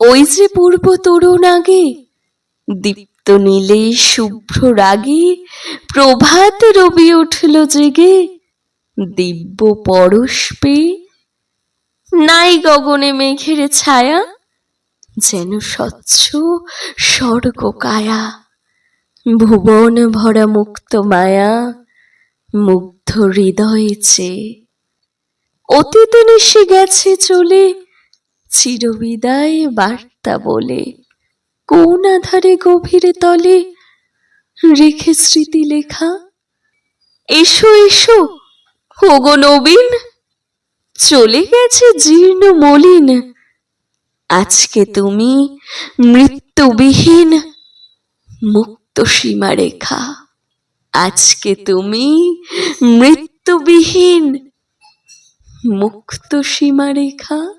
ওই যে পূর্ব তরুণ আগে, দীপ্ত নীলে শুভ্র রাগে, প্রভাত রবি উঠল জেগে, দিব্য পরশ নাই গগনে মেঘের ছায়া, যেন স্বচ্ছ স্বর্গ কায়া ভুবন ভরা মুক্ত মায়া, মুগ্ধ হৃদয়ে চেয়ে। অতীত নিশে গেছে চলে চিরবিদায় বার্তা বলে, কোন আধারে গভীর তলে রেখে স্মৃতি লেখা? এসো এসো হোগো নবীন, চলে গেছে জীর্ণ মলিন। আজকে তুমি মৃত্যুবিহীন মুক্ত সীমারেখা আজকে তুমি মৃত্যুবিহীন মুক্ত সীমারেখা